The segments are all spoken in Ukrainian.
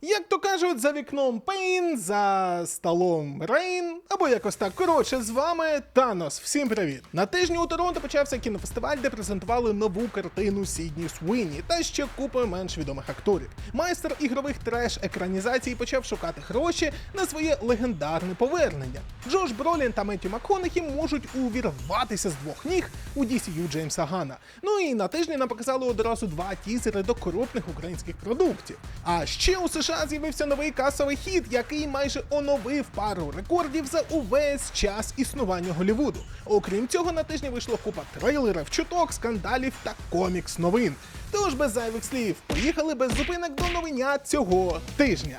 Як то кажуть, за вікном Пейн, за столом Рейн, або якось так. Коротше, з вами Танос. Всім привіт! На тижні у Торонто почався кінофестиваль, де презентували нову картину Сідні Суині та ще купою менш відомих акторів. Майстер ігрових треш екранізацій почав шукати гроші на своє легендарне повернення. Джош Бролін та Меттю МакКонахі можуть увірватися з двох ніг у DCU Джеймса Гана. Ну і на тижні нам показали одразу два тізери до крупних українських продуктів. А ще у США з'явився новий касовий хід, який майже оновив пару рекордів за увесь час існування Голівуду. Окрім цього, на тижні вийшло купа трейлерів, чуток, скандалів та комікс новин. Тож без зайвих слів, поїхали без зупинок до новиня цього тижня.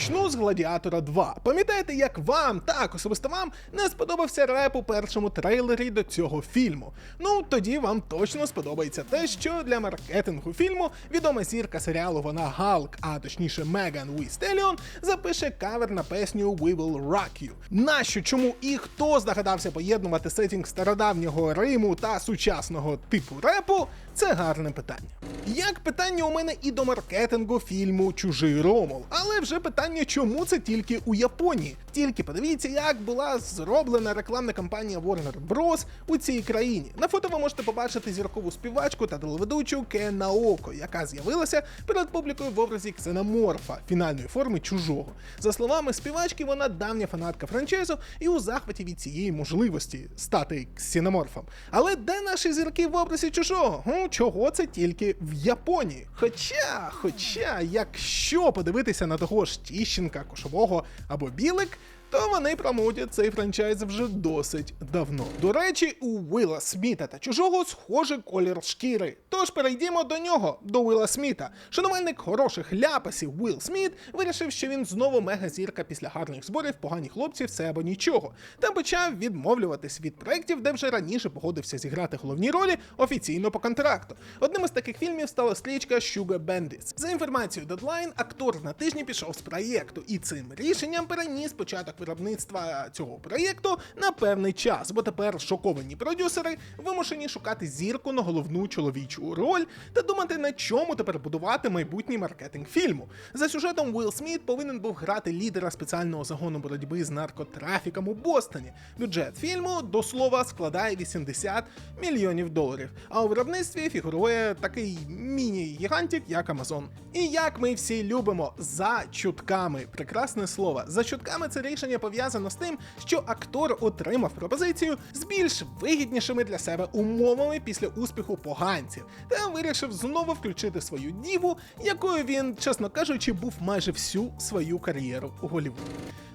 Почну з Гладіатора 2. Пам'ятаєте, як вам, так особисто вам, не сподобався реп у першому трейлері до цього фільму? Ну тоді вам точно сподобається те, що для маркетингу фільму відома зірка серіалу Вона Галк, а точніше Меган Уістеліон, запише кавер на пісню We Will Rock You. Нащо, чому і хто здогадався поєднувати сетінг стародавнього Риму та сучасного типу репу? Це гарне питання. Як питання у мене і до маркетингу фільму Чужий Ромул, але вже питання, чому це тільки у Японії. Тільки подивіться, як була зроблена рекламна кампанія Warner Bros. у цій країні. На фото ви можете побачити зіркову співачку та телеведучу Кен Наоко, яка з'явилася перед публікою в образі ксеноморфа фінальної форми чужого. За словами співачки, вона давня фанатка франчайзу і у захваті від цієї можливості стати ксеноморфом. Але де наші зірки в образі чужого? Чого це тільки в Японії? Хоча, хоча, якщо подивитися на того ж Тіщенка, Кошового або Білик, то вони промоутять цей франчайз вже досить давно. До речі, у Уилла Сміта та чужого схожий колір шкіри. Тож перейдімо до нього, до Уилла Сміта. Шанувальник хороших ляпасів Уилл Сміт вирішив, що він знову мегазірка після гарних зборів, погані хлопці, все або нічого. Та почав відмовлюватись від проєктів, де вже раніше погодився зіграти головні ролі офіційно по контракту. Одним із таких фільмів стала стрічка Sugar Bandits. За інформацією Deadline, актор на тижні пішов з проєкту, і цим рішенням переніс початок виробництва цього проєкту на певний час, бо тепер шоковані продюсери вимушені шукати зірку на головну чоловічу роль та думати, на чому тепер будувати майбутній маркетинг фільму. За сюжетом Уилл Сміт повинен був грати лідера спеціального загону боротьби з наркотрафіком у Бостоні. Бюджет фільму до слова складає 80 мільйонів доларів. А у виробництві фігурує такий міні-гігантик, як Amazon. І як ми всі любимо, за чутками, прекрасне слово, за чутками це рішення пов'язано з тим, що актор отримав пропозицію з більш вигіднішими для себе умовами після успіху поганців, та вирішив знову включити свою діву, якою він, чесно кажучи, був майже всю свою кар'єру у Голлівуді.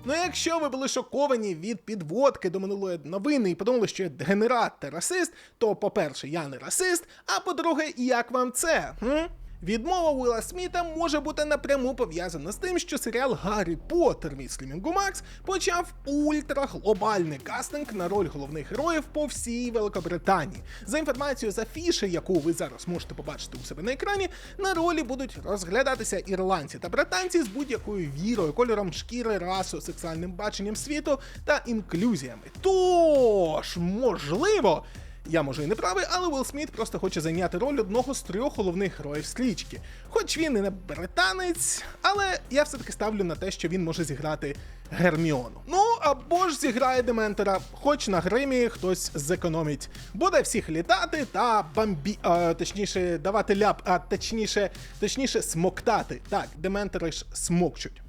Ну, якщо ви були шоковані від підводки до минулої новини і подумали, що я дегенерат та расист, то, по-перше, я не расист, а по-друге, як вам це? Хм? Відмова Уилла Сміта може бути напряму пов'язана з тим, що серіал Гаррі Поттер від стрімінгу Макс почав ультраглобальний кастинг на роль головних героїв по всій Великобританії. За інформацією з афіши, яку ви зараз можете побачити у себе на екрані, на ролі будуть розглядатися ірландці та британці з будь-якою вірою, кольором шкіри, расою, сексуальним баченням світу та інклюзіями. Тож, можливо. Я може і не правий, але Уилл Сміт просто хоче зайняти роль одного з трьох головних героїв стрічки. Хоч він і не британець, але я все-таки ставлю на те, що він може зіграти Герміону. Ну або ж зіграє Дементора, хоч на гримі хтось зекономить. Буде всіх літати та бамбі. А, точніше, давати ляп, а точніше, точніше, смоктати. Так, дементори ж смокчуть.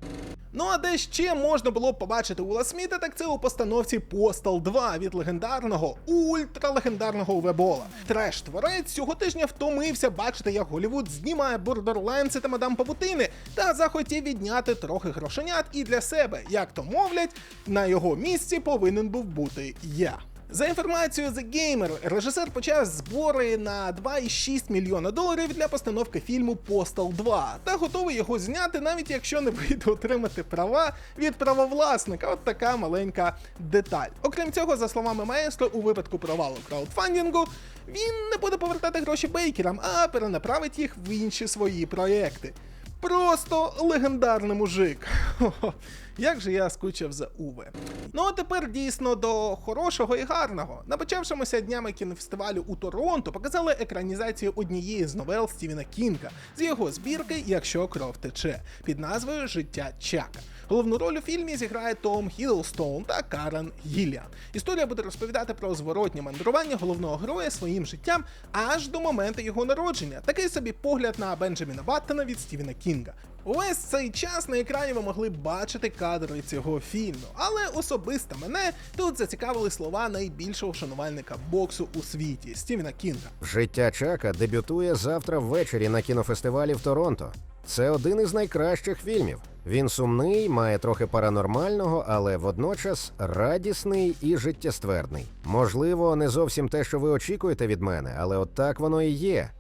Ну а де ще можна було б побачити Ула Сміта, так це у постановці Postal 2 від легендарного, ультралегендарного Увебола. Треш творець цього тижня втомився бачити, як Голівуд знімає бордерленси та мадам Павутини, та захотів відняти трохи грошенят і для себе, як то мовлять, на його місці повинен був бути я. За інформацією The Gamer, режисер почав збори на 2,6 мільйона доларів для постановки фільму Postal 2 та готовий його зняти, навіть якщо не вийде отримати права від правовласника. От така маленька деталь. Окрім цього, за словами маестро, у випадку провалу краудфандингу він не буде повертати гроші бейкерам, а перенаправить їх в інші свої проекти. Просто легендарний мужик. Як же я скучив за Уве. Ну а тепер дійсно до хорошого і гарного. На почавшомуся днями кінофестивалю у Торонто показали екранізацію однієї з новел Стівена Кінга з його збірки Якщо кров тече під назвою Життя Чака. Головну роль у фільмі зіграє Том Хіддлстоун та Карен Гіллян. Історія буде розповідати про зворотнє мандрування головного героя своїм життям аж до моменту його народження. Такий собі погляд на Бенджаміна Баттона від Стівена Кінга. Увесь цей час на екрані ви могли бачити кадри цього фільму, але особисто мене тут зацікавили слова найбільшого шанувальника боксу у світі Стівена Кінга. Життя Чака дебютує завтра ввечері на кінофестивалі в Торонто. Це один із найкращих фільмів. Він сумний, має трохи паранормального, але водночас радісний і життєствердний. Можливо, не зовсім те, що ви очікуєте від мене, але от так воно і є.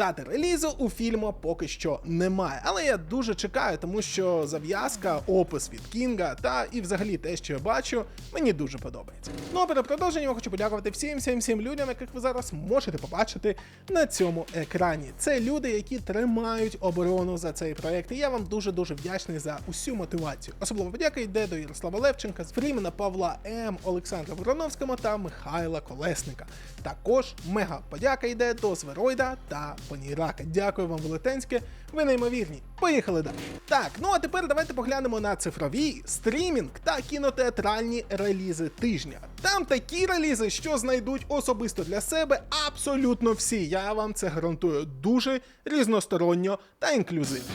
Дати релізу у фільму поки що немає, але я дуже чекаю, тому що зав'язка, опис від Кінга та і взагалі те, що я бачу, мені дуже подобається. Ну а перед продовженням я хочу подякувати всім всім всім людям, яких ви зараз можете побачити на цьому екрані. Це люди, які тримають оборону за цей проект. І я вам дуже дуже вдячний за усю мотивацію. Особливо подяка йде до Ярослава Левченка, з Фрімена Павла М, Олександра Вороновського та Михайла Колесника. Також мега подяка йде до Звероїда та Панірака. Дякую вам велетенське. Ви неймовірні. Поїхали далі. Так, ну а тепер давайте поглянемо на цифрові, стрімінг та кінотеатральні релізи тижня. Там такі релізи, що знайдуть особисто для себе абсолютно всі. Я вам це гарантую дуже різносторонньо та інклюзивно.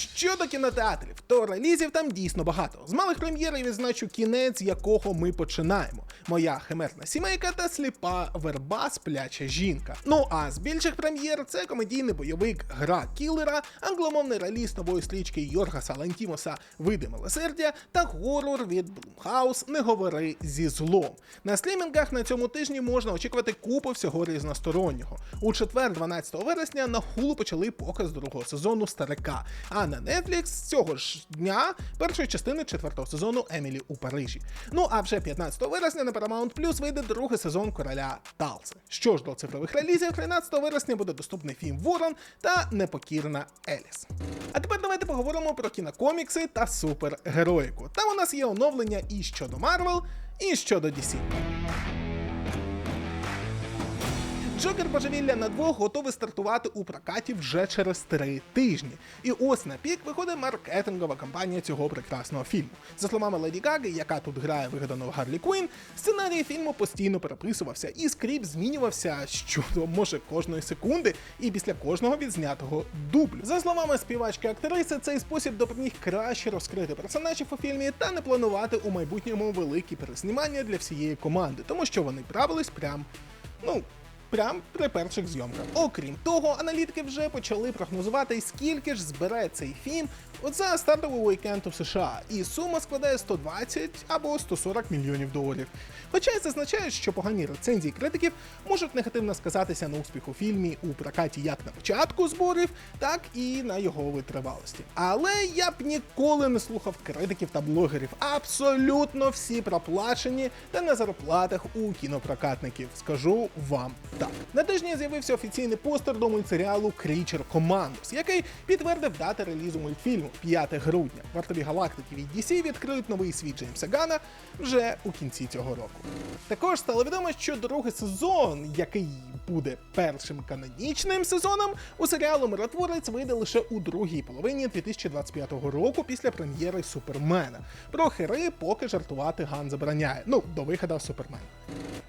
Щодо кінотеатрів, то релізів там дійсно багато. З малих прем'єр відзначу кінець, якого ми починаємо. Моя химерна сімейка та сліпа верба спляча жінка. Ну а з більших прем'єр це комедійний бойовик Гра кілера, англомовний реліз нової стрічки Йоргаса Лантімоса Види милосердя та горор від Блумхаус Не говори зі злом. На стрімінгах на цьому тижні можна очікувати купу всього різностороннього. У четвер, 12 вересня, на хулу почали показ другого сезону Старика. А на Netflix цього ж дня першої частини четвертого сезону Емілі у Парижі. Ну а вже 15 вересня на Paramount Plus вийде другий сезон короля Талси. Що ж до цифрових релізів, 13 вересня буде доступний фільм Ворон та Непокірна Еліс. А тепер давайте поговоримо про кінокомікси та супергероїку. Там у нас є оновлення і щодо Марвел, і щодо DC. Джокер божевілля на двох готовий стартувати у прокаті вже через три тижні. І ось на пік виходить маркетингова кампанія цього прекрасного фільму. За словами Леді Гаги, яка тут грає вигадану Гарлі Куін, сценарій фільму постійно переписувався, і скрипт змінювався щодо може кожної секунди і після кожного відзнятого дублю. За словами співачки актриси, цей спосіб допоміг краще розкрити персонажів у фільмі та не планувати у майбутньому великі переснімання для всієї команди, тому що вони правились прям ну. Прям при перших зйомках. Окрім того, аналітики вже почали прогнозувати, скільки ж збере цей фільм от за стартовий уікенд у США, і сума складає 120 або 140 мільйонів доларів. Хоча зазначають, що погані рецензії критиків можуть негативно сказатися на успіху фільмі у прокаті як на початку зборів, так і на його витривалості. Але я б ніколи не слухав критиків та блогерів. Абсолютно всі проплачені та на зарплатах у кінопрокатників. Скажу вам так. На тижні з'явився офіційний постер до мультсеріалу Creature Commandos, який підтвердив дати релізу мультфільму 5 грудня. Вартові галактики від DC відкриють новий світ Джеймса Гана вже у кінці цього року. Також стало відомо, що другий сезон, який буде першим канонічним сезоном, у серіалу Миротворець вийде лише у другій половині 2025 року після прем'єри Супермена. Про хери поки жартувати Ган забороняє. Ну, до виходу Супермена.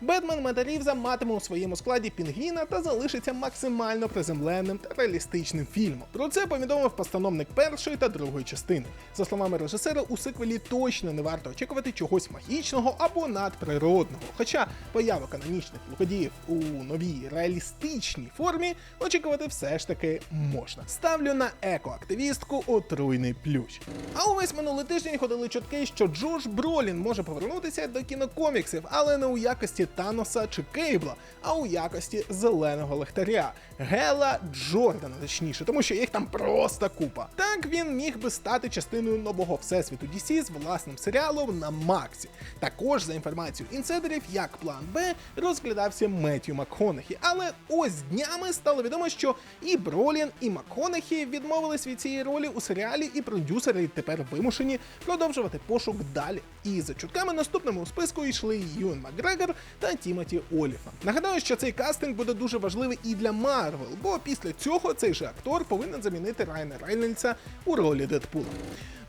Бетмен Мета Рівза матиме у своєму складі Пінгвіна та залишиться максимально приземленим та реалістичним фільмом. Про це повідомив постановник першої та другої частини. За словами режисера, у сиквелі точно не варто очікувати чогось магічного або надприродного. Хоча поява канонічних луходіїв у новій реалістичній формі очікувати все ж таки можна. Ставлю на екоактивістку отруйний плющ. А увесь минулий тиждень ходили чутки, що Джош Бролін може повернутися до кінокоміксів, але не у якості Таноса чи Кейбла, а у якості якості зеленого лехтаря Гела Джордана, точніше, тому що їх там просто купа. Так він міг би стати частиною нового всесвіту DC з власним серіалом на Максі. Також за інформацією інсайдерів, як план Б розглядався Меттью МакКонахі. Але ось днями стало відомо, що і Бролін, і МакКонахі відмовились від цієї ролі у серіалі, і продюсери тепер вимушені продовжувати пошук далі. І за чутками наступними у списку йшли Юн Макгрегор та Тімоті Оліфан. Нагадаю, що цей кастинг буде дуже важливий і для Марвел, бо після цього цей же актор повинен замінити Райана Рейнольдса у ролі Дедпула.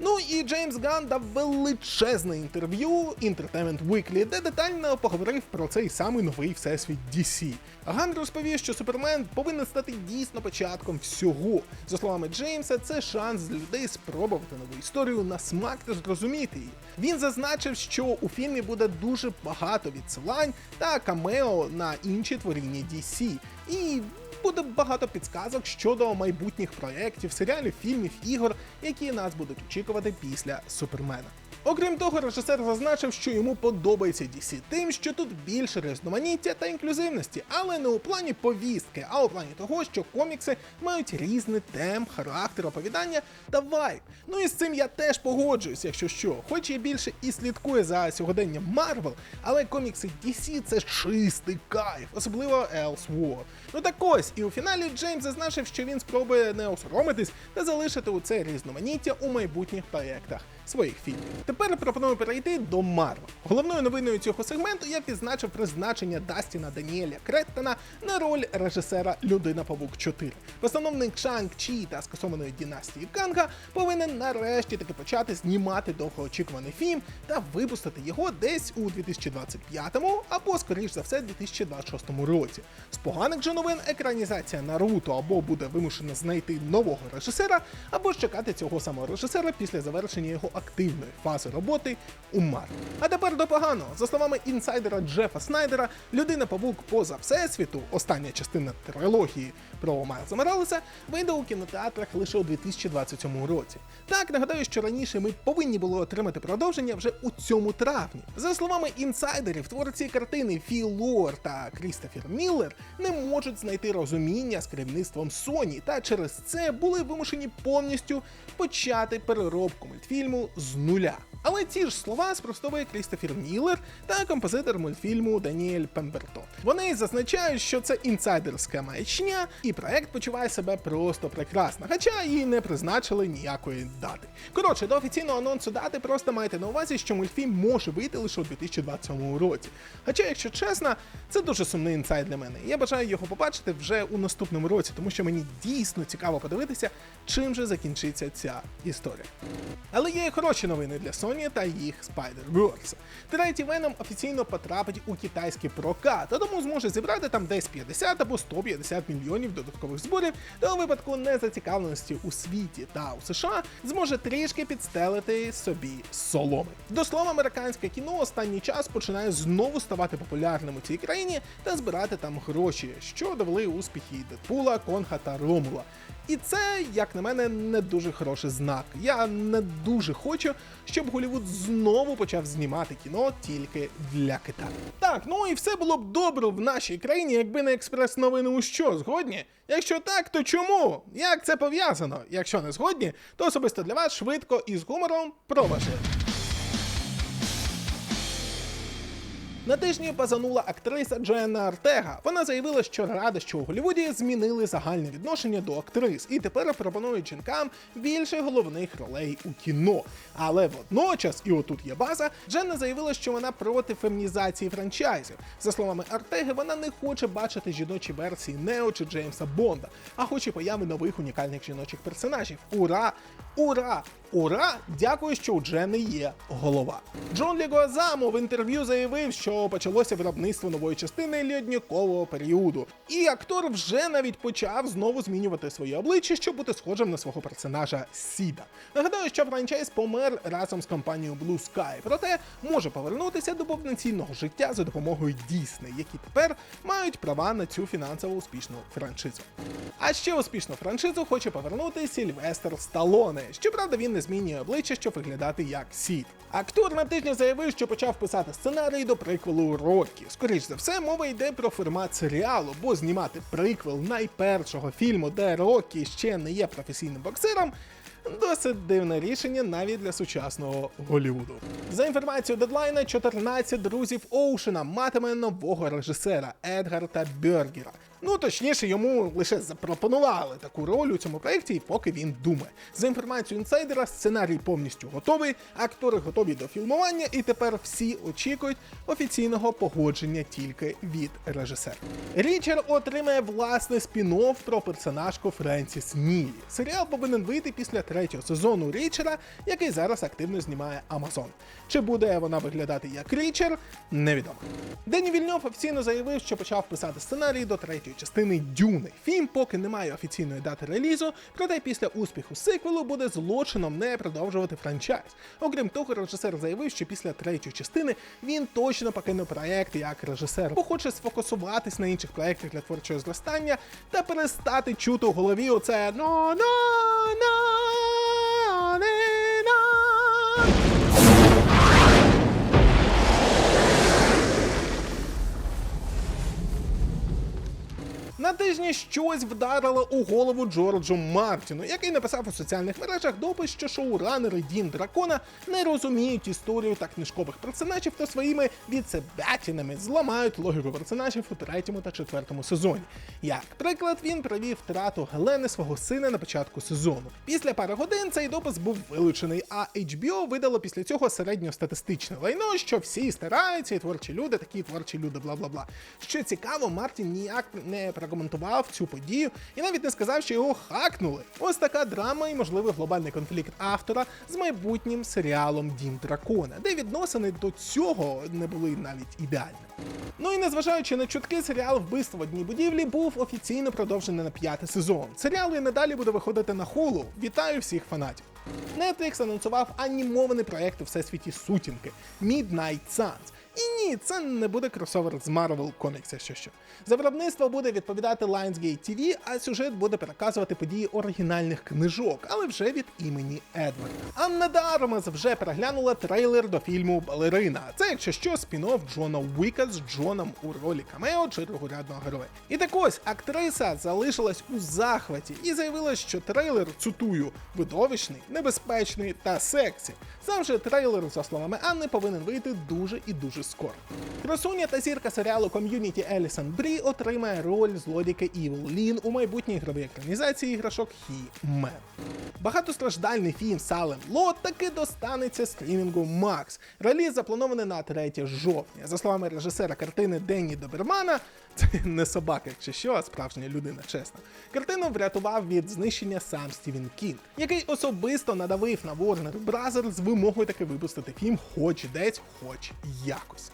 Ну і Джеймс Ган дав величезне інтерв'ю Entertainment Weekly, де детально поговорив про цей самий новий всесвіт DC. Ган розповів, що Супермен повинен стати дійсно початком всього. За словами Джеймса, це шанс для людей спробувати нову історію на смак та зрозуміти її. Він зазначив, що у фільмі буде дуже багато відсилань та камео на інші творіння DC. І буде багато підсказок щодо майбутніх проєктів, серіалів, фільмів, ігор, які нас будуть очікувати після Супермена. Окрім того, режисер зазначив, що йому подобається DC тим, що тут більше різноманіття та інклюзивності, але не у плані повістки, а у плані того, що комікси мають різний темп, характер оповідання та вайб. Ну і з цим я теж погоджуюсь, якщо що, хоч я більше і слідкую за сьогоденням Марвел, але комікси DC це чистий кайф, особливо Elseworld. Ну так ось, і у фіналі Джеймс зазначив, що він спробує не осоромитись та залишити у це різноманіття у майбутніх проєктах своїх фільмів. Тепер пропоную перейти до Марвел. Головною новиною цього сегменту я відзначив призначення Дастіна Даніеля Креттона на роль режисера Людина Павук 4. Постановник Шанг Чі та скасованої дінастії Канга повинен нарешті таки почати знімати довгоочікуваний фільм та випустити його десь у 2025 або, скоріш за все, 2026 році. З поганих же новин екранізація Наруто або буде вимушена знайти нового режисера, або ж чекати цього самого режисера після завершення його активної фази роботи у Марвел. А тепер до поганого. За словами інсайдера Джефа Снайдера, людина павук поза всесвіту, остання частина трилогії про Майлза Моралеса, вийде у кінотеатрах лише у 2027 році. Так нагадаю, що раніше ми повинні були отримати продовження вже у цьому травні. За словами інсайдерів, творці картини Філ Лор та Крістофер Міллер не можуть знайти розуміння з керівництвом Sony, та через це були вимушені повністю почати переробку мультфільму з нуля. Але ці ж слова спростовує Крістофер Міллер та композитор мультфільму Даніель Пембертон. Вони зазначають, що це інсайдерська маячня, і проект почуває себе просто прекрасно, хоча і не призначили ніякої дати. Коротше, до офіційного анонсу дати просто майте на увазі, що мультфільм може вийти лише у 2027 році. Хоча, якщо чесно, це дуже сумний інсайд для мене. Я бажаю його побачити вже у наступному році, тому що мені дійсно цікаво подивитися, чим же закінчиться ця історія. Але є і хороші новини для Sony та їх Spider-Verse. Третій Venom офіційно потрапить у китайський прокат, а тому зможе зібрати там десь 50 або 150 мільйонів додаткових зборів, та у випадку незацікавленості у світі та у США зможе трішки підстелити собі соломи. До слова, американське кіно останній час починає знову ставати популярним у цій країні та збирати там гроші, що довели успіхи Дедпула, Конга та Ромула. І це, як на мене, не дуже хороший знак. Я не дуже хочу, щоб Голівуд знову почав знімати кіно тільки для Китаю. Так, ну і все було б добре в нашій країні, якби не експрес-новини у що, згодні? Якщо так, то чому? Як це пов'язано? Якщо не згодні, то особисто для вас швидко і з гумором про. На тижні позанула актриса Джоенна Артега. Вона заявила, що рада, що у Голлівуді змінили загальне відношення до актрис, і тепер пропонують жінкам більше головних ролей у кіно. Але водночас, і отут є база, Дженна заявила, що вона проти фемінізації франчайзів. За словами Артеги, вона не хоче бачити жіночі версії Нео чи Джеймса Бонда, а хоче появи нових унікальних жіночих персонажів. Ура! Ура! Ура! Дякую, що у Дженни є голова. Джон Лігуазамо в інтерв'ю заявив, що почалося виробництво нової частини льоднікового періоду, і актор вже навіть почав знову змінювати своє обличчя, щоб бути схожим на свого персонажа Сіда. Нагадаю, що франчайз помер разом з компанією Blue Sky, проте може повернутися до повноцінного життя за допомогою Disney, які тепер мають права на цю фінансово успішну франшизу. А ще успішну франшизу хоче повернути Сільвестр Сталоне. Щоправда, він не змінює обличчя, щоб виглядати як Сід. Актор на тижні заявив, що почав писати сценарій до приквелу Рокі. Скоріш за все, мова йде про формат серіалу, бо знімати приквел найпершого фільму, де Рокі ще не є професійним боксером. Досить дивне рішення навіть для сучасного Голлівуду. За інформацією дедлайна, 14 друзів Оушена матиме нового режисера Едгарта Бергера. Ну точніше, йому лише запропонували таку роль у цьому проєкті, і поки він думає. За інформацією інсайдера, сценарій повністю готовий, актори готові до фільмування, і тепер всі очікують офіційного погодження тільки від режисера. Річард отримає власний спін-офф про персонажку Френсіс Нілі. Серіал повинен вийти після третього сезону Річера, який зараз активно знімає Амазон. Чи буде вона виглядати як Річер, невідомо. Дені Вільньов офіційно заявив, що почав писати сценарій до третьої частини Дюни. Фільм поки не має офіційної дати релізу, проте після успіху сиквелу буде злочином не продовжувати франчайз. Окрім того, режисер заявив, що після третьої частини він точно покине проект як режисер, бо хоче сфокусуватись на інших проектах для творчого зростання та перестати чути у голові оце «но тижні щось вдарило у голову Джорджу Мартіну, який написав у соціальних мережах допис, що шоуранери Дін Дракона не розуміють історію та книжкових персонажів та своїми віцебятінами зламають логіку персонажів у третьому та четвертому сезоні. Як приклад, він провів втрату Гелени свого сина на початку сезону. Після пари годин цей допис був вилучений, а HBO видало після цього середньостатистичне лайно, що всі стараються, і творчі люди, такі творчі люди, бла бла бла. Що цікаво, Мартін ніяк не прокоментував цю подію і навіть не сказав, що його хакнули. Ось така драма і можливий глобальний конфлікт автора з майбутнім серіалом Дім Дракона, де відносини до цього не були навіть ідеальними. Ну і незважаючи на чутки, серіал Вбивство в одній будівлі був офіційно продовжений на п'ятий сезон. Серіал і надалі буде виходити на хулу. Вітаю всіх фанатів. Netflix анонсував анімований проект у всесвіті сутінки Midnight Suns. І ні, це не буде кросовер з Marvel Comics, якщо що. За виробництво буде відповідати Lionsgate TV, а сюжет буде переказувати події оригінальних книжок, але вже від імені Едварда. Анна Дармас вже переглянула трейлер до фільму Балерина. Це, якщо що, спін-офф Джона Уіка з Джоном у ролі камео другорядного героя. І так ось актриса залишилась у захваті і заявила, що трейлер, цитую, видовищний, небезпечний та сексі. Сам же трейлер, за словами Анни, повинен вийти дуже і дуже скоро. Красуня та зірка серіалу ком'юніті Елісон Брі отримає роль злодійки Evil Лін у майбутній ігровій екранізації іграшок He-Man. Багатостраждальний фільм Салем Лот таки достанеться стрімінгу Max. Реліз запланований на 3 жовтня. За словами режисера картини Денні Добермана, це не собака, якщо що, а справжня людина, чесно. Картину врятував від знищення сам Стівен Кінг, який особисто надавив на Warner Bros. з вимогою таки випустити фільм хоч десь, хоч якось.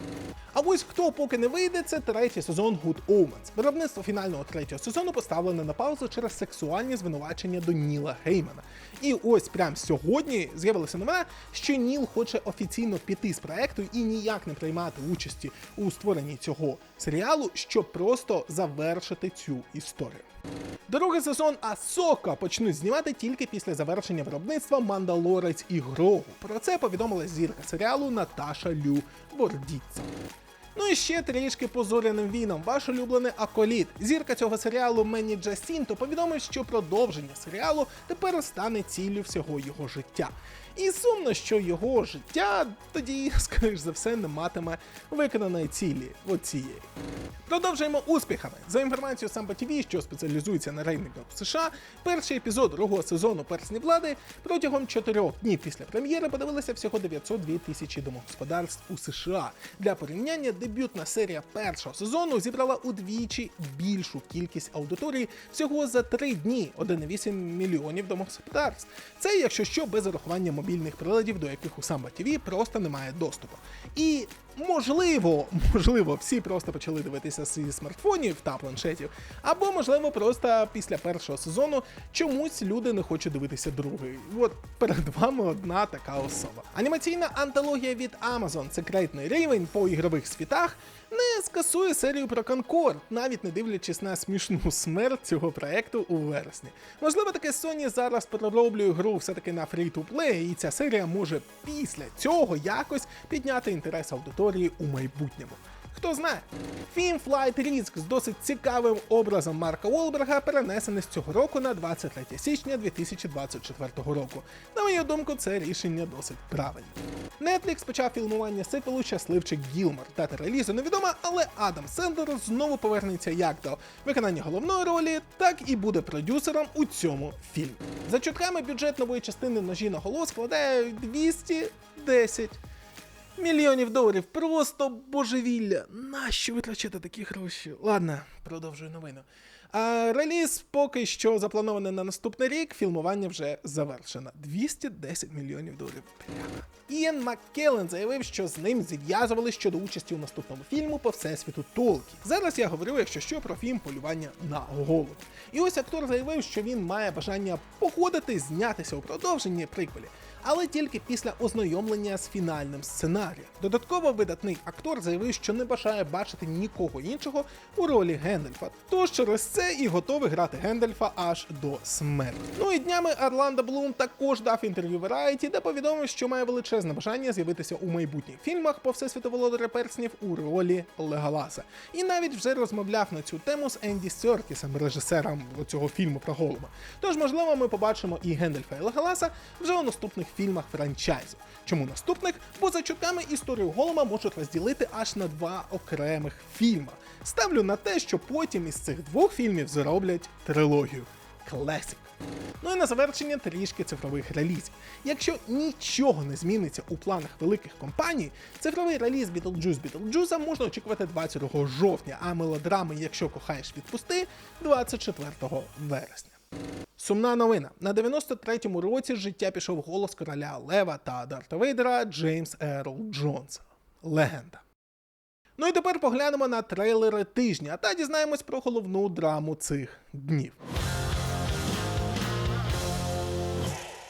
А ось хто поки не вийде, це третій сезон Good Omens. Виробництво фінального третього сезону поставлене на паузу через сексуальні звинувачення до Ніла Геймана. І ось прямо сьогодні з'явилася новина, що Ніл хоче офіційно піти з проекту і ніяк не приймати участі у створенні цього серіалу, щоб просто завершити цю історію. Другий сезон Асока почнуть знімати тільки після завершення виробництва Мандалорець і Грогу. Про це повідомила зірка серіалу Наташа Лю Бордіцца. Ну і ще трішки по зоряним війнам. Ваш улюблений Аколіт. Зірка цього серіалу Мені Джасінто повідомив, що продовження серіалу тепер стане ціллю всього його життя. І сумно, що його життя тоді, скоріш за все, не матиме виконаної цілі оцієї. Продовжуємо успіхами. За інформацією Самбо ТВ, що спеціалізується на рейтингах в США, перший епізод другого сезону Персні влади протягом чотирьох днів після прем'єри подивилися всього 902 тисячі домогосподарств у США. Для порівняння дебютна серія першого сезону зібрала удвічі більшу кількість аудиторії всього за три дні 1,8 мільйонів домогосподарств. Це, якщо що, без урахування мобільних приладів, до яких у Самбо ТВ просто немає доступу. І можливо, можливо, всі просто почали дивитися зі смартфонів та планшетів, або можливо, просто після першого сезону чомусь люди не хочуть дивитися другий. От перед вами одна така особа. Анімаційна антологія від Amazon Секретний рівень по ігрових світах не скасує серію про Конкорд, навіть не дивлячись на смішну смерть цього проекту у вересні. Можливо, таке Sony зараз перероблює гру все-таки на фрі-ту-плей, і ця серія може після цього якось підняти інтерес аудиторії у майбутньому. Хто знає, фільм Flight Risk з досить цікавим образом Марка Уолберга перенесений з цього року на 23 січня 2024 року. На мою думку, це рішення досить правильне. Netflix почав фільмування сиквелу Щасливчик Гілмор. Дата релізу невідома, але Адам Сендлер знову повернеться як до виконання головної ролі, так і буде продюсером у цьому фільмі. За чутками бюджет нової частини ножі на голос складає 210 мільйонів доларів. Просто божевілля. Нащо витрачати такі гроші? Ладно, продовжую новину. А реліз поки що запланований на наступний рік. Фільмування вже завершено. 210 мільйонів доларів. Ієн Маккеллен заявив, що з ним зв'язували щодо участі у наступному фільму по всесвіту Толкі. Зараз я говорю, якщо що, про фільм полювання на голову. І ось актор заявив, що він має бажання походити, знятися у продовженні приквелі але тільки після ознайомлення з фінальним сценарієм. Додатково видатний актор заявив, що не бажає бачити нікого іншого у ролі Гендальфа, тож через це і готовий грати Гендальфа аж до смерті. Ну і днями Орландо Блум також дав інтерв'ю Variety, де повідомив, що має величезне бажання з'явитися у майбутніх фільмах по всесвіту володаря перснів у ролі Леголаса. І навіть вже розмовляв на цю тему з Енді Серкісом, режисером цього фільму про голуба. Тож, можливо, ми побачимо і Гендальфа і Леголаса вже у наступних фільмах франчайзу. Чому наступних? Бо за чутками історію Голума можуть розділити аж на два окремих фільма. Ставлю на те, що потім із цих двох фільмів зроблять трилогію. Класик. Ну і на завершення трішки цифрових релізів. Якщо нічого не зміниться у планах великих компаній, цифровий реліз Beetlejuice Beetlejuice можна очікувати 22 жовтня, а мелодрами, якщо кохаєш відпусти, 24 вересня. Сумна новина. На 93-му році життя пішов голос короля Лева та Дарта Вейдера Джеймс Ерл Джонс. Легенда. Ну і тепер поглянемо на трейлери тижня та дізнаємось про головну драму цих днів.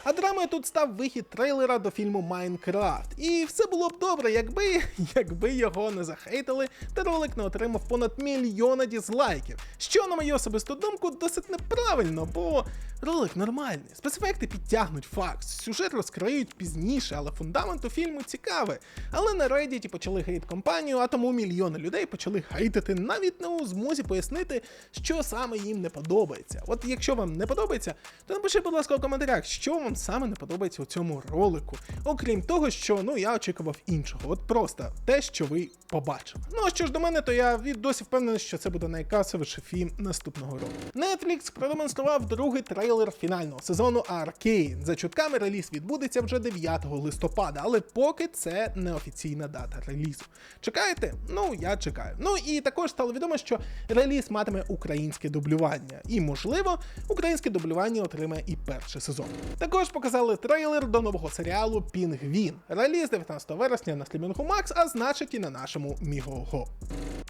А драмою тут став вихід трейлера до фільму Майнкрафт. І все було б добре, якби якби його не захейтили, та ролик не отримав понад мільйона дізлайків. Що, на мою особисту думку, досить неправильно, бо ролик нормальний. Спецефекти підтягнуть факт, сюжет розкриють пізніше, але фундамент у фільму цікавий. Але на Reddit почали хейт компанію, а тому мільйони людей почали хейтити, навіть не у змозі пояснити, що саме їм не подобається. От якщо вам не подобається, то напишіть, будь ласка, у коментарях, що вам саме не подобається у цьому ролику. Окрім того, що ну я очікував іншого. От просто те, що ви побачили. Ну а що ж до мене, то я досі впевнений, що це буде найкасовіший фільм наступного року. Netflix продемонстрував другий трейлер фінального сезону Arcane. За чутками реліз відбудеться вже 9 листопада, але поки це не офіційна дата релізу. Чекаєте? Ну я чекаю. Ну і також стало відомо, що реліз матиме українське дублювання, і можливо, українське дублювання отримає і перший сезон. Також показали трейлер до нового серіалу Пінгвін. Реліз 19 вересня на стрімінгу Max, а значить і на нашому Мігого.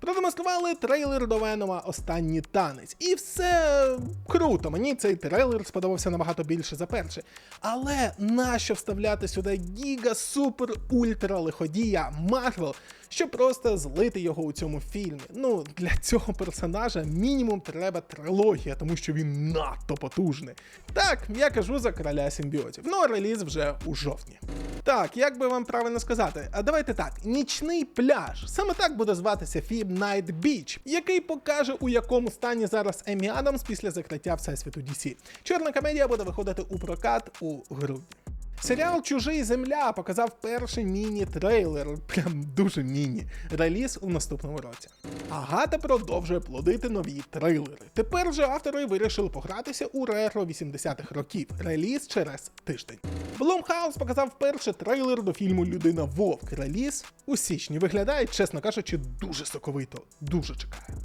Продемонстрували трейлер до Венома Останній танець. І все круто. Мені цей трейлер сподобався набагато більше за перший. Але нащо вставляти сюди гіга супер ультра лиходія Марвел, щоб просто злити його у цьому фільмі? Ну, для цього персонажа мінімум треба трилогія, тому що він надто потужний. Так, я кажу за короля симбіотів. Ну, реліз вже у жовтні. Так, як би вам правильно сказати, а давайте так: нічний пляж. Саме так буде зватися фільм Night Beach, який покаже, у якому стані зараз Емі Адамс після закриття всесвіту DC. Чорна комедія буде виходити у прокат у грудні. Серіал Чужий земля показав перший міні-трейлер, прям дуже міні, реліз у наступному році. Агата продовжує плодити нові трейлери. Тепер же автори вирішили погратися у ретро 80-х років. Реліз через тиждень. Blumhouse показав перший трейлер до фільму Людина Вовк. Реліз у січні виглядає, чесно кажучи, дуже соковито. Дуже чекаю.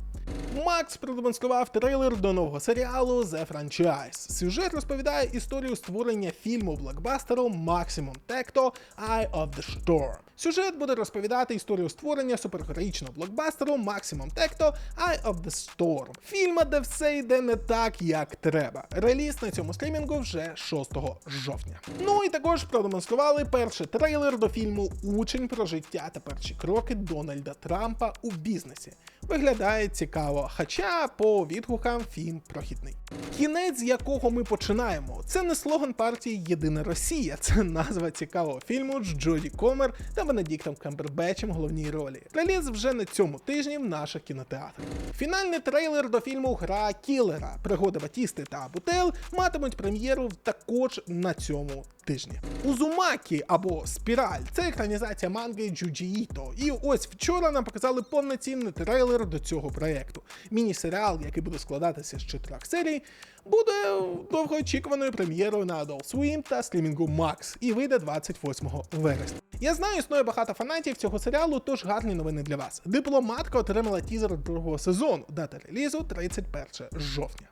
Макс продемонстрував трейлер до нового серіалу The Franchise. Сюжет розповідає історію створення фільму блокбастеру Maximum Tecto Eye of the Storm. Сюжет буде розповідати історію створення супергероїчного блокбастеру Maximum Tecto Eye of the Storm. Фільма, де все йде не так, як треба. Реліз на цьому стрімінгу вже 6 жовтня. Ну і також продемонстрували перший трейлер до фільму Учень про життя та перші кроки Дональда Трампа у бізнесі. Виглядає цікаво, хоча по відгукам фільм прохідний. Кінець, з якого ми починаємо, це не слоган партії Єдина Росія, це назва цікавого фільму з Джоді Комер та Бенедіктом Камбербечем головній ролі. Реліз вже на цьому тижні в наших кінотеатрах. Фінальний трейлер до фільму Гра Кілера. Пригоди Батісти та Бутел матимуть прем'єру також на цьому тижні. Узумакі або Спіраль це екранізація манги Джуджі Іто. І ось вчора нам показали повноцінний трейлер до цього проєкту. Міні-серіал, який буде складатися з чотирьох серій, буде довгоочікуваною прем'єрою на Adult Swim та стрімінгу Max і вийде 28 вересня. Я знаю, існує багато фанатів цього серіалу, тож гарні новини для вас. Дипломатка отримала тізер другого сезону. Дата релізу 31 жовтня.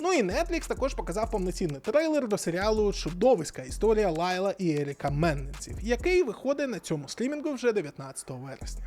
Ну і Netflix також показав повноцінний трейлер до серіалу Чудовиська історія Лайла і Еріка Менненців, який виходить на цьому стрімінгу вже 19 вересня.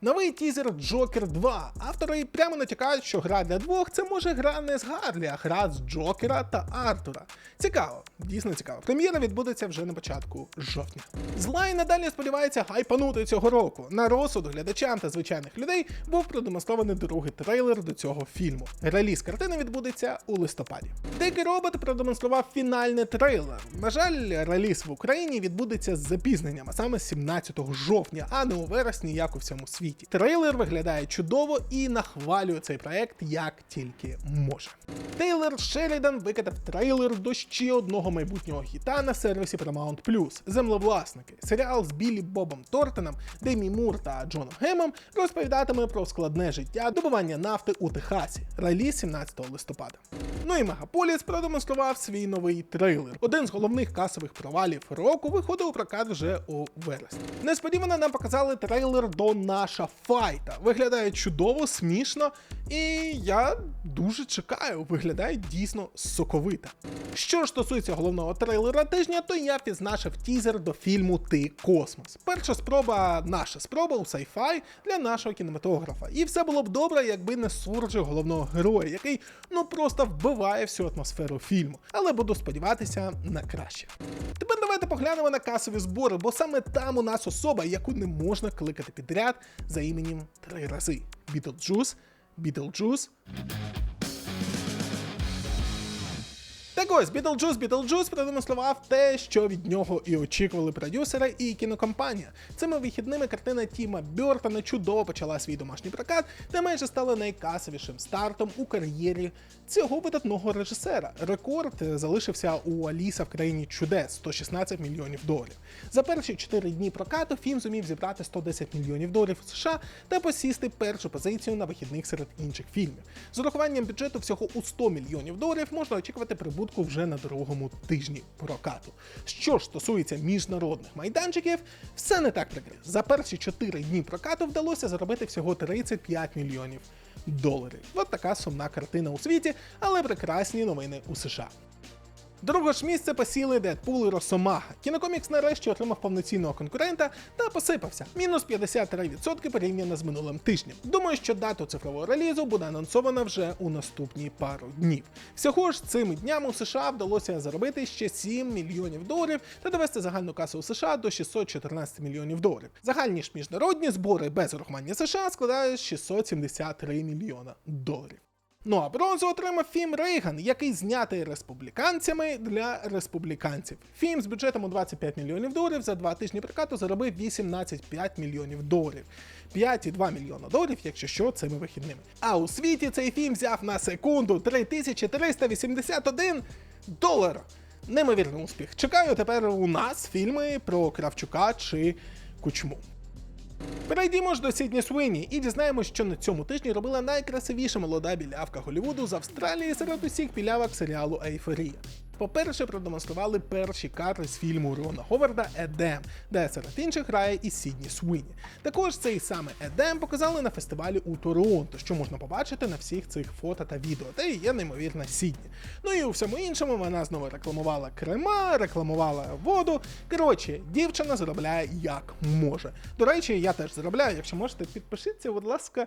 Новий тізер Джокер 2. Автори прямо натякають, що гра для двох це може гра не з Гарлі, а гра з Джокера та Артура. Цікаво, дійсно цікаво. Прем'єра відбудеться вже на початку жовтня. Зла й надалі сподівається гайпанути цього року. На розсуд глядачам та звичайних людей був продемонстрований другий трейлер до цього фільму. Реліз картини відбудеться у листопаді. Дикий робот продемонстрував фінальний трейлер. На жаль, реліз в Україні відбудеться з запізненням, а саме 17 жовтня, а не у вересні, як у всьому світі. Трейлер виглядає чудово і нахвалює цей проект як тільки може. Тейлор Шерідан викатав трейлер до ще одного майбутнього хіта на сервісі Paramount+. Землевласники. Серіал з Біллі Бобом Тортоном, Демі Мур та Джоном Гемом розповідатиме про складне життя добування нафти у Техасі. Реліз 17 листопада. Ну і Мегаполіс продемонстрував свій новий трейлер. Один з головних касових провалів року виходив у прокат вже у вересні. Несподівано нам показали трейлер до наша файта. Виглядає чудово, смішно, і я дуже чекаю. Виглядає дійсно соковито. Що ж стосується головного трейлера тижня, то я відзначив тізер до фільму Ти Космос. Перша спроба, наша спроба у сайфай для нашого кінематографа. І все було б добре, якби не суржик головного героя, який ну просто вбиває всю атмосферу фільму. Але буду сподіватися на краще. Тепер давайте поглянемо на касові збори, бо саме там у нас особа, яку не можна кликати підряд за іменем три рази: Бітлджус, Бітлджус. Так ось, Бітлджус Бітлджус продемонстрував те, що від нього і очікували продюсери і кінокомпанія. Цими вихідними картина Тіма Бьортона чудово почала свій домашній прокат та майже стала найкасовішим стартом у кар'єрі цього видатного режисера. Рекорд е, залишився у Аліса в країні чудес 116 мільйонів доларів. За перші 4 дні прокату фільм зумів зібрати 110 мільйонів доларів США та посісти першу позицію на вихідних серед інших фільмів. З урахуванням бюджету всього у 100 мільйонів доларів можна очікувати прибутку вже на другому тижні прокату. Що ж стосується міжнародних майданчиків, все не так прикре. За перші 4 дні прокату вдалося заробити всього 35 мільйонів доларів. От така сумна картина у світі, але прекрасні новини у США. Друге ж місце посіли Дедпул і Росомаха. Кінокомікс нарешті отримав повноцінного конкурента та посипався. Мінус 53% порівняно з минулим тижнем. Думаю, що дату цифрового релізу буде анонсована вже у наступні пару днів. Всього ж цими днями у США вдалося заробити ще 7 мільйонів доларів та довести загальну касу у США до 614 мільйонів доларів. Загальні ж міжнародні збори без урахування США складають 673 мільйона доларів. Ну а бронзу отримав фільм Рейган, який знятий республіканцями для республіканців. Фільм з бюджетом у 25 мільйонів доларів за два тижні прокату заробив 18,5 мільйонів доларів. 5,2 мільйона доларів, якщо що, цими вихідними. А у світі цей фільм взяв на секунду 3381 долара. Неймовірний успіх. Чекаю тепер у нас фільми про Кравчука чи Кучму. Перейдімо ж до Сідні Суині і дізнаємось, що на цьому тижні робила найкрасивіша молода білявка Голлівуду з Австралії серед усіх білявок серіалу Ейфорія. По-перше, продемонстрували перші кадри з фільму Рона Говарда Едем, де серед інших грає і Сідні Суїні. Також цей саме Едем показали на фестивалі у Торонто, що можна побачити на всіх цих фото та відео, де є неймовірна Сідні. Ну і у всьому іншому вона знову рекламувала крема, рекламувала воду. Коротше, дівчина заробляє як може. До речі, я теж заробляю. Якщо можете, підпишіться, будь ласка,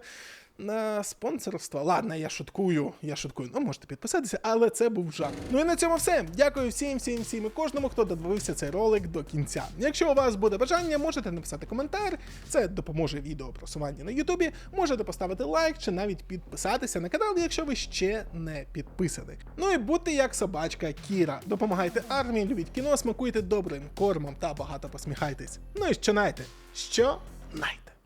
на спонсорство. Ладно, я шуткую, я шуткую. Ну, можете підписатися, але це був жарт. Ну і на цьому все. Дякую всім, всім, всім і кожному, хто додивився цей ролик до кінця. Якщо у вас буде бажання, можете написати коментар. Це допоможе відео просуванню на Ютубі. Можете поставити лайк чи навіть підписатися на канал, якщо ви ще не підписані. Ну і будьте як собачка Кіра. Допомагайте армії, любіть кіно, смакуйте добрим кормом та багато посміхайтесь. Ну і що найте? Що найте?